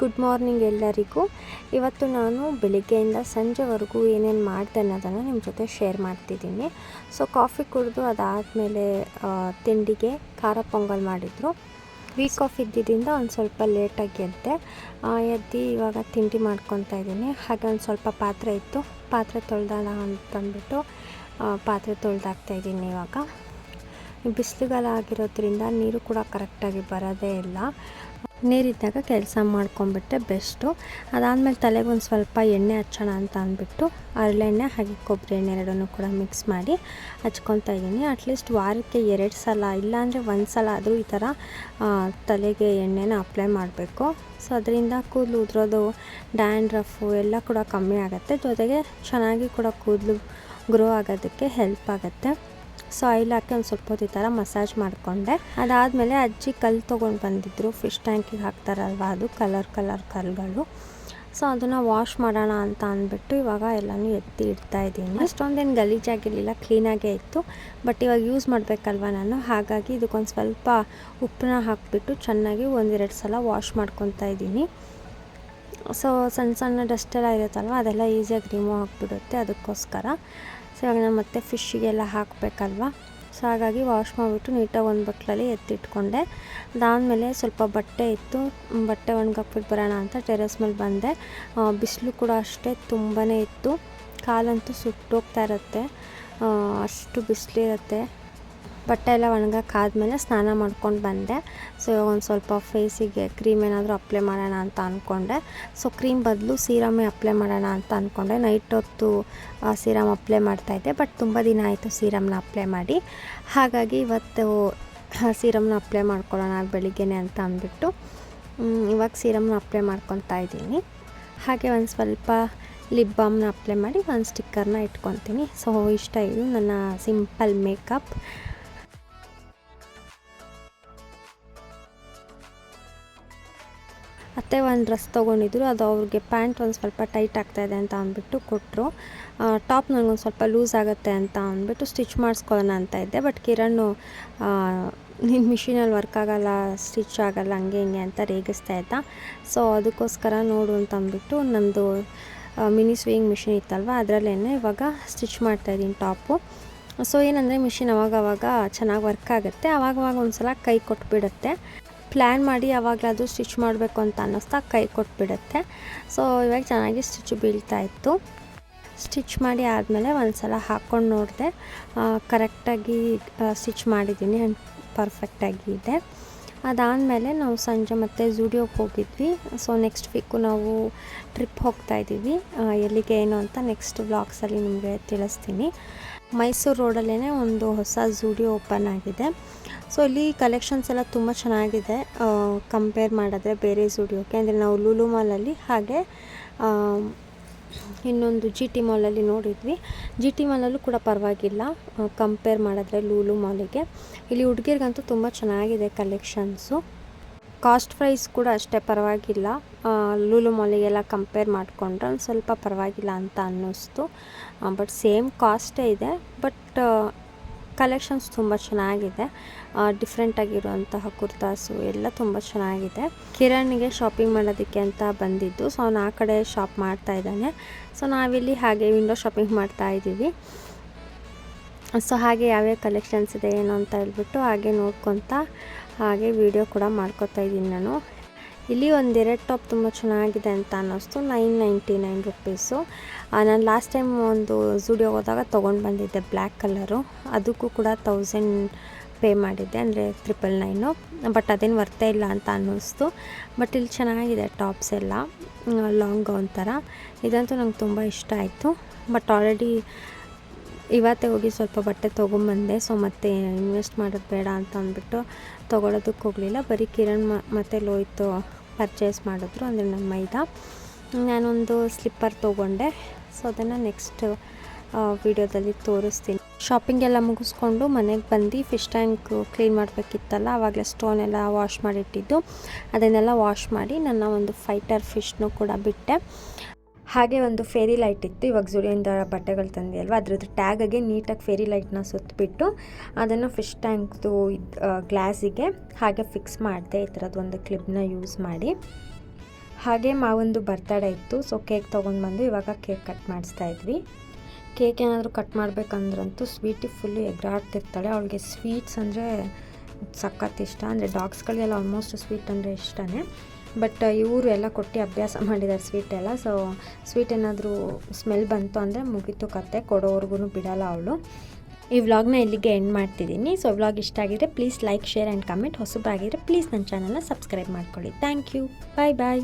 Good morning ಎಲ್ಲರಿಗೂ. ಇವತ್ತು ನಾನು ಬೆಳಿಗ್ಗೆಯಿಂದ ಸಂಜೆವರೆಗೂ ಏನೇನು ಮಾಡಿದೆ ಅನ್ನೋದನ್ನು ನಿಮ್ಮ ಜೊತೆ ಶೇರ್ ಮಾಡ್ತಿದ್ದೀನಿ. ಸೊ ಕಾಫಿ ಕುಡಿದು ಅದಾದಮೇಲೆ ತಿಂಡಿಗೆ ಖಾರ ಪೊಂಗಲ್ ಮಾಡಿದರು. ವೀಕ್ ಆಫ್ ಇದ್ದಿದ್ದರಿಂದ ಒಂದು ಸ್ವಲ್ಪ ಲೇಟಾಗಿ ಎದ್ದೆ. ಎದ್ದು ಇವಾಗ ತಿಂಡಿ ಮಾಡ್ಕೊತಾ ಇದ್ದೀನಿ. ಹಾಗೆ ಒಂದು ಸ್ವಲ್ಪ ಪಾತ್ರೆ ಇತ್ತು. ಪಾತ್ರೆ ತೊಳ್ದಾಳ ಅಂತಂದ್ಬಿಟ್ಟು ಪಾತ್ರೆ ತೊಳೆದಾಗ್ತಾ ಇದ್ದೀನಿ ಇವಾಗ. ಬಿಸಿಲುಗಾಲ ಆಗಿರೋದ್ರಿಂದ ನೀರು ಕೂಡ ಕರೆಕ್ಟಾಗಿ ಬರೋದೇ ಇಲ್ಲ. ನೀರಿದ್ದಾಗ ಕೆಲಸ ಮಾಡ್ಕೊಂಬಿಟ್ಟೆ ಬೆಸ್ಟು. ಅದಾದಮೇಲೆ ತಲೆಗೆ ಒಂದು ಸ್ವಲ್ಪ ಎಣ್ಣೆ ಹಚ್ಚೋಣ ಅಂತ ಅಂದ್ಬಿಟ್ಟು ಹರಳೆಣ್ಣೆ ಹಾಗೆ ಕೊಬ್ಬರಿ ಎಣ್ಣೆ ಎರಡನ್ನೂ ಕೂಡ ಮಿಕ್ಸ್ ಮಾಡಿ ಹಚ್ಕೊತಾ ಇದ್ದೀನಿ. ಅಟ್ಲೀಸ್ಟ್ ವಾರಕ್ಕೆ ಎರಡು ಸಲ, ಇಲ್ಲಾಂದರೆ ಒಂದು ಸಲ ಆದರೂ ಈ ಥರ ತಲೆಗೆ ಎಣ್ಣೆನ ಅಪ್ಲೈ ಮಾಡಬೇಕು. ಸೊ ಅದರಿಂದ ಕೂದಲು ಉದುರೋದು ಡ್ಯಾಂಡ್ರಫು ಎಲ್ಲ ಕೂಡ ಕಮ್ಮಿ ಆಗುತ್ತೆ. ಜೊತೆಗೆ ಚೆನ್ನಾಗಿ ಕೂಡ ಕೂದಲು ಗ್ರೋ ಆಗೋದಕ್ಕೆ ಹೆಲ್ಪ್ ಆಗುತ್ತೆ. ಸೊ ಆಯಿಲ್ ಹಾಕಿ ಒಂದು ಸ್ವಲ್ಪ ಹೊತ್ತು ಈ ಥರ ಮಸಾಜ್ ಮಾಡಿಕೊಂಡೆ. ಅದಾದಮೇಲೆ ಅಜ್ಜಿ ಕಲ್ಲು ತೊಗೊಂಡು ಬಂದಿದ್ದರು ಫಿಶ್ ಟ್ಯಾಂಕಿಗೆ ಹಾಕ್ತಾರಲ್ವ ಅದು? ಕಲರ್ ಕಲರ್ ಕಲ್ಲುಗಳು. ಸೊ ಅದನ್ನು ವಾಶ್ ಮಾಡೋಣ ಅಂತ ಅಂದ್ಬಿಟ್ಟು ಇವಾಗ ಎಲ್ಲನೂ ಎತ್ತಿ ಇಡ್ತಾ ಇದ್ದೀನಿ. ಅಷ್ಟೊಂದೇನು ಗಲೀಜಾಗಿರಲಿಲ್ಲ ಕ್ಲೀನಾಗೇ ಇತ್ತು. ಬಟ್ ಇವಾಗ ಯೂಸ್ ಮಾಡಬೇಕಲ್ವ ನಾನು? ಹಾಗಾಗಿ ಇದಕ್ಕೊಂದು ಸ್ವಲ್ಪ ಉಪ್ಪನ್ನ ಹಾಕಿಬಿಟ್ಟು ಚೆನ್ನಾಗಿ ಒಂದೆರಡು ಸಲ ವಾಶ್ ಮಾಡ್ಕೊತಾ ಇದ್ದೀನಿ. ಸೊ ಸಣ್ಣ ಸಣ್ಣ ಡಸ್ಟೆಲ್ಲ ಇರುತ್ತಲ್ವ, ಅದೆಲ್ಲ ಈಸಿಯಾಗಿ ರಿಮೂವ್ ಆಗಿಬಿಡುತ್ತೆ ಅದಕ್ಕೋಸ್ಕರ. ಸೊ ಇವಾಗ ನಾನು ಮತ್ತೆ ಫಿಶ್ಶಿಗೆಲ್ಲ ಹಾಕಬೇಕಲ್ವ? ಸೊ ಹಾಗಾಗಿ ವಾಶ್ ಮಾಡಿಬಿಟ್ಟು ನೀಟಾಗಿ ಒಂದು ಬಟ್ಲಲ್ಲಿ ಎತ್ತಿಟ್ಕೊಂಡೆ. ಅದಾದಮೇಲೆ ಸ್ವಲ್ಪ ಬಟ್ಟೆ ಇತ್ತು. ಬಟ್ಟೆ ಒಣಗಾಕ್ಬಿಟ್ಟು ಬರೋಣ ಅಂತ ಟೆರೆಸ್ ಮೇಲೆ ಬಂದೆ. ಬಿಸಿಲು ಕೂಡ ಅಷ್ಟೇ ತುಂಬಾ ಇತ್ತು. ಕಾಲಂತೂ ಸುಟ್ಟೋಗ್ತಾ ಇರುತ್ತೆ. ಅಷ್ಟು ಬಿಸಿಲಿರುತ್ತೆ. ಬಟ್ಟೆ ಎಲ್ಲ ಒಣಗಕ್ಕಾದ್ಮೇಲೆ ಸ್ನಾನ ಮಾಡ್ಕೊಂಡು ಬಂದೆ. ಸೊ ಇವಾಗ ಒಂದು ಸ್ವಲ್ಪ ಫೇಸಿಗೆ ಕ್ರೀಮ್ ಏನಾದರೂ ಅಪ್ಲೈ ಮಾಡೋಣ ಅಂತ ಅಂದ್ಕೊಂಡೆ ಸೊ ಕ್ರೀಮ್ ಬದಲು ಸೀರಮೇ ಅಪ್ಲೈ ಮಾಡೋಣ ಅಂತ ಅಂದ್ಕೊಂಡೆ ನೈಟ್ ಹೊತ್ತು ಸೀರಮ್ ಅಪ್ಲೈ ಮಾಡ್ತಾಯಿದ್ದೆ ಬಟ್ ತುಂಬ ದಿನ ಆಯಿತು ಸೀರಮ್ನ ಅಪ್ಲೈ ಮಾಡಿ. ಹಾಗಾಗಿ ಇವತ್ತು ಸೀರಮ್ನ ಅಪ್ಲೈ ಮಾಡ್ಕೊಳ್ಳೋಣ ಬೆಳಿಗ್ಗೆನೆ ಅಂತ ಅಂದ್ಬಿಟ್ಟು ಇವಾಗ ಸೀರಮ್ನ ಅಪ್ಲೈ ಮಾಡ್ಕೊತಾ ಇದ್ದೀನಿ. ಹಾಗೆ ಒಂದು ಸ್ವಲ್ಪ ಲಿಪ್ ಬಾಮ್ನ ಅಪ್ಲೈ ಮಾಡಿ, ಒಂದು ಸ್ಟಿಕ್ಕರ್ನ ಇಟ್ಕೊತೀನಿ. ಸೊ ಇಷ್ಟ ಇದು ನನ್ನ ಸಿಂಪಲ್ ಮೇಕಪ್ ಅತ್ತೆ ಒಂದು ಡ್ರೆಸ್ ತೊಗೊಂಡಿದ್ರು, ಅದು ಅವ್ರಿಗೆ ಪ್ಯಾಂಟ್ ಒಂದು ಸ್ವಲ್ಪ ಟೈಟ್ ಆಗ್ತಾಯಿದೆ ಅಂತ ಅಂದ್ಬಿಟ್ಟು ಕೊಟ್ಟರು ಟಾಪ್ ನನಗೊಂದು ಸ್ವಲ್ಪ ಲೂಸ್ ಆಗುತ್ತೆ ಅಂತ ಅಂದ್ಬಿಟ್ಟು ಸ್ಟಿಚ್ ಮಾಡಿಸ್ಕೊಳ್ಳೋಣ ಅಂತ ಇದ್ದೆ, ಬಟ್ ಕಿರಣ್ ನಿನ್ನ ಮಿಷಿನಲ್ಲಿ ವರ್ಕ್ ಆಗೋಲ್ಲ, ಸ್ಟಿಚ್ ಆಗಲ್ಲ, ಹಂಗೆ ಹಿಂಗೆ ಅಂತ ರೇಗಿಸ್ತಾ ಇದ್ದ. ಸೊ ಅದಕ್ಕೋಸ್ಕರ ನೋಡು ಅಂತ ಅಂದ್ಬಿಟ್ಟು ನಂದು ಮಿನಿ ಸ್ವಿಂಗ್ ಮಿಷಿನ್ ಇತ್ತಲ್ವ ಅದರಲ್ಲೇ ಇವಾಗ ಸ್ಟಿಚ್ ಮಾಡ್ತಾಯಿದ್ದೀನಿ ಟಾಪು. ಸೊ ಏನಂದರೆ ಮಿಷಿನ್ ಅವಾಗವಾಗ ಅವಾಗ ಚೆನ್ನಾಗಿ ವರ್ಕ್ ಆಗುತ್ತೆ, ಅವಾಗವಾಗ ಒಂದು ಸಲ ಕೈ ಕೊಟ್ಬಿಡುತ್ತೆ. ಪ್ಲ್ಯಾನ್ ಮಾಡಿ ಯಾವಾಗಲಾದರೂ ಸ್ಟಿಚ್ ಮಾಡಬೇಕು ಅಂತ ಅನ್ನಿಸ್ತಾ ಕೈ ಕೊಟ್ಬಿಡುತ್ತೆ. ಸೊ ಇವಾಗ ಚೆನ್ನಾಗಿ ಸ್ಟಿಚ್ ಬೀಳ್ತಾ ಇತ್ತು. ಸ್ಟಿಚ್ ಮಾಡಿ ಆದಮೇಲೆ ಒಂದು ಸಲ ಹಾಕ್ಕೊಂಡು ನೋಡಿದೆ. ಕರೆಕ್ಟಾಗಿ ಸ್ಟಿಚ್ ಮಾಡಿದ್ದೀನಿ ಆ್ಯಂಡ್ ಪರ್ಫೆಕ್ಟಾಗಿ ಇದೆ. ಅದಾದಮೇಲೆ ನಾವು ಸಂಜೆ ಮತ್ತೆ ಝೂಡಿಯೋಗೆ ಹೋಗಿದ್ವಿ. ಸೊ ನೆಕ್ಸ್ಟ್ ವೀಕು ನಾವು ಟ್ರಿಪ್ ಹೋಗ್ತಾ ಇದ್ದೀವಿ ಎಲ್ಲಿಗೆ, ಏನು ಅಂತ ನೆಕ್ಸ್ಟ್ ವ್ಲಾಗ್ಸಲ್ಲಿ ನಿಮಗೆ ತಿಳಿಸ್ತೀನಿ. ಮೈಸೂರು ರೋಡಲ್ಲೇ ಒಂದು ಹೊಸ ಝೂಡಿಯೋ ಓಪನ್ ಆಗಿದೆ. ಸೊ ಇಲ್ಲಿ ಕಲೆಕ್ಷನ್ಸ್ ಎಲ್ಲ ತುಂಬ ಚೆನ್ನಾಗಿದೆ. ಕಂಪೇರ್ ಮಾಡಿದ್ರೆ ಬೇರೆ ಝೂಡಿಯೋಕ್ಕೆ. ಅಂದರೆ ನಾವು ಲೂಲು ಮಾಲಲ್ಲಿ ಹಾಗೆ ಇನ್ನೊಂದು ಜಿ ಟಿ ಮಾಲಲ್ಲಿ ನೋಡಿದ್ವಿ. ಜಿ ಟಿ ಮಾಲಲ್ಲೂ ಕೂಡ ಪರವಾಗಿಲ್ಲ. ಕಂಪೇರ್ ಮಾಡಿದ್ರೆ ಲೂಲು ಮಾಲಿಗೆ. ಇಲ್ಲಿ ಹುಡುಗಿರ್ಗಂತೂ ತುಂಬ ಚೆನ್ನಾಗಿದೆ ಕಲೆಕ್ಷನ್ಸು. ಕಾಸ್ಟ್ ಪ್ರೈಸ್ ಕೂಡ ಅಷ್ಟೇ ಪರವಾಗಿಲ್ಲ. ಲೂಲು ಮಾಲಿಗೆಲ್ಲ ಕಂಪೇರ್ ಮಾಡಿಕೊಂಡ್ರೆ ಒಂದು ಸ್ವಲ್ಪ ಪರವಾಗಿಲ್ಲ ಅಂತ ಅನ್ನಿಸ್ತು. ಬಟ್ ಸೇಮ್ ಕಾಸ್ಟೇ ಇದೆ. ಬಟ್ ಕಲೆಕ್ಷನ್ಸ್ ತುಂಬ ಚೆನ್ನಾಗಿದೆ. ಡಿಫ್ರೆಂಟಾಗಿರುವಂತಹ ಕುರ್ತಾಸು ಎಲ್ಲ ತುಂಬ ಚೆನ್ನಾಗಿದೆ. ಕಿರಣ್ಗೆ ಶಾಪಿಂಗ್ ಮಾಡೋದಕ್ಕೆ ಅಂತ ಬಂದಿದ್ದು. ಸೊ, ಅವನು ಆ ಕಡೆ ಶಾಪ್ ಮಾಡ್ತಾ ಇದ್ದಾನೆ. ಸೊ, ನಾವಿಲ್ಲಿ ಹಾಗೆ ವಿಂಡೋ ಶಾಪಿಂಗ್ ಮಾಡ್ತಾ ಇದ್ದೀವಿ. ಸೊ, ಹಾಗೆ ಯಾವ್ಯಾವ ಕಲೆಕ್ಷನ್ಸ್ ಇದೆ, ಏನು ಅಂತ ಹೇಳ್ಬಿಟ್ಟು ಹಾಗೆ ನೋಡ್ಕೊತ ಹಾಗೆ ವಿಡಿಯೋ ಕೂಡ ಮಾಡ್ಕೊತಾ ಇದ್ದೀನಿ ನಾನು. ಇಲ್ಲಿ ಒಂದು ಎರಡು ಟಾಪ್ ತುಂಬ ಚೆನ್ನಾಗಿದೆ ಅಂತ ಅನ್ನಿಸ್ತು. Nine ninety nine rupees. ನಾನು ಲಾಸ್ಟ್ ಟೈಮ್ ಒಂದು ಝುಡಿಯೋ ಹೋದಾಗ ತೊಗೊಂಡು ಬಂದಿದ್ದೆ ಬ್ಲ್ಯಾಕ್ ಕಲರು. ಅದಕ್ಕೂ ಕೂಡ ತೌಸಂಡ್ ಪೇ ಮಾಡಿದ್ದೆ, ಅಂದರೆ ತ್ರಿಪಲ್ ನೈನು ಬಟ್ ಅದೇನು ವರ್ತೇ ಇಲ್ಲ ಅಂತ ಅನ್ನಿಸ್ತು. ಬಟ್ ಇಲ್ಲಿ ಚೆನ್ನಾಗಿದೆ ಟಾಪ್ಸ್ ಎಲ್ಲ. ಲಾಂಗ್ ಗೌನ್ ಥರ ಇದಂತೂ ನಂಗೆ ತುಂಬ ಇಷ್ಟ ಆಯಿತು. ಬಟ್ ಆಲ್ರೆಡಿ ಇವತ್ತೇ ಹೋಗಿ ಸ್ವಲ್ಪ ಬಟ್ಟೆ ತೊಗೊಂಬಂದೆ ಸೊ ಮತ್ತೆ ಇನ್ವೆಸ್ಟ್ ಮಾಡೋದು ಬೇಡ ಅಂತ ಅಂದ್ಬಿಟ್ಟು ತೊಗೊಳೋದಕ್ಕೆ ಹೋಗಲಿಲ್ಲ. ಬರೀ ಕಿರಣ್ ಮತ್ತು ಲೋಯ್ತು ಪರ್ಚೇಸ್ ಮಾಡಿದ್ರು, ಅಂದರೆ ನಮ್ಮ ಮೈದ. ನಾನೊಂದು ಸ್ಲಿಪ್ಪರ್ ತೊಗೊಂಡೆ ಸೊ ಅದನ್ನು ನೆಕ್ಸ್ಟ್ ವಿಡಿಯೋದಲ್ಲಿ ತೋರಿಸ್ತೀನಿ. ಶಾಪಿಂಗ್ ಎಲ್ಲ ಮುಗಿಸ್ಕೊಂಡು ಮನೆಗೆ ಬಂದು ಫಿಶ್ ಟ್ಯಾಂಕ್ ಕ್ಲೀನ್ ಮಾಡಬೇಕಿತ್ತಲ್ಲ ಆವಾಗಲೇ ಸ್ಟೋನ್ ಎಲ್ಲ ವಾಶ್ ಮಾಡಿಟ್ಟಿದ್ದು. ಅದನ್ನೆಲ್ಲ ವಾಶ್ ಮಾಡಿ ನನ್ನ ಒಂದು ಫೈಟರ್ ಫಿಶ್ನು ಕೂಡ ಬಿಟ್ಟೆ. ಹಾಗೆ ಒಂದು ಫೇರಿ ಲೈಟ್ ಇತ್ತು. ಇವಾಗ ಜುಡಿಯಿಂದ ಬಟ್ಟೆಗಳು ತಂದೆ ಅಲ್ವಾ ಅದ್ರದ್ದು ಟ್ಯಾಗಗೆ ನೀಟಾಗಿ ಫೇರಿ ಲೈಟ್ನ ಸುತ್ತಬಿಟ್ಟು ಅದನ್ನು ಫಿಶ್ ಟ್ಯಾಂಕ್ದು ಇದು ಗ್ಲಾಸಿಗೆ ಹಾಗೆ ಫಿಕ್ಸ್ ಮಾಡಿದೆ. ಈ ಥರದ್ದು ಒಂದು ಕ್ಲಿಪ್ನ ಯೂಸ್ ಮಾಡಿ. ಹಾಗೆ ಮಾವೊಂದು ಬರ್ತಡೇ ಇತ್ತು. ಸೊ ಕೇಕ್ ತೊಗೊಂಡು ಬಂದು ಇವಾಗ ಕೇಕ್ ಕಟ್ ಮಾಡಿಸ್ತಾ ಇದ್ವಿ. ಕೇಕ್ ಏನಾದರೂ ಕಟ್ ಮಾಡಬೇಕಂದ್ರಂತೂ ಸ್ವೀಟಿ ಫುಲ್ಲು ಎಗ್ರಾಡ್ತಿರ್ತಾಳೆ. ಅವಳಿಗೆ ಸ್ವೀಟ್ಸ್ ಅಂದರೆ ಸಖತ್ ಇಷ್ಟ. ಅಂದರೆ ಡಾಗ್ಸ್ಗಳಿಗೆಲ್ಲ ಆಲ್ಮೋಸ್ಟ್ ಸ್ವೀಟ್ ಅಂದರೆ ಇಷ್ಟನೇ. ಬಟ್ ಇವರು ಎಲ್ಲ ಕೊಟ್ಟು ಅಭ್ಯಾಸ ಮಾಡಿದ್ದಾರೆ ಸ್ವೀಟ್ ಎಲ್ಲ. ಸೊ ಸ್ವೀಟ್ ಏನಾದರೂ ಸ್ಮೆಲ್ ಬಂತು ಅಂದರೆ ಮುಗೀತು ಕತೆ ಕೊಡೋವರೆಗೂ ಬಿಡಲ್ಲ ಅವಳು. ಈ ವ್ಲಾಗ್ನ ಇಲ್ಲಿಗೆ ಎಂಡ್ ಮಾಡ್ತಿದ್ದೀನಿ. ಸೊ ವ್ಲಾಗ್ ಇಷ್ಟ ಆಗಿದ್ರೆ please like share and comment ಹೊಸಬಾಗಿದ್ರೆ please ನನ್ನ ಚಾನಲ್ನ ಸಬ್ಸ್ಕ್ರೈಬ್ ಮಾಡ್ಕೊಳ್ಳಿ. Thank you bye bye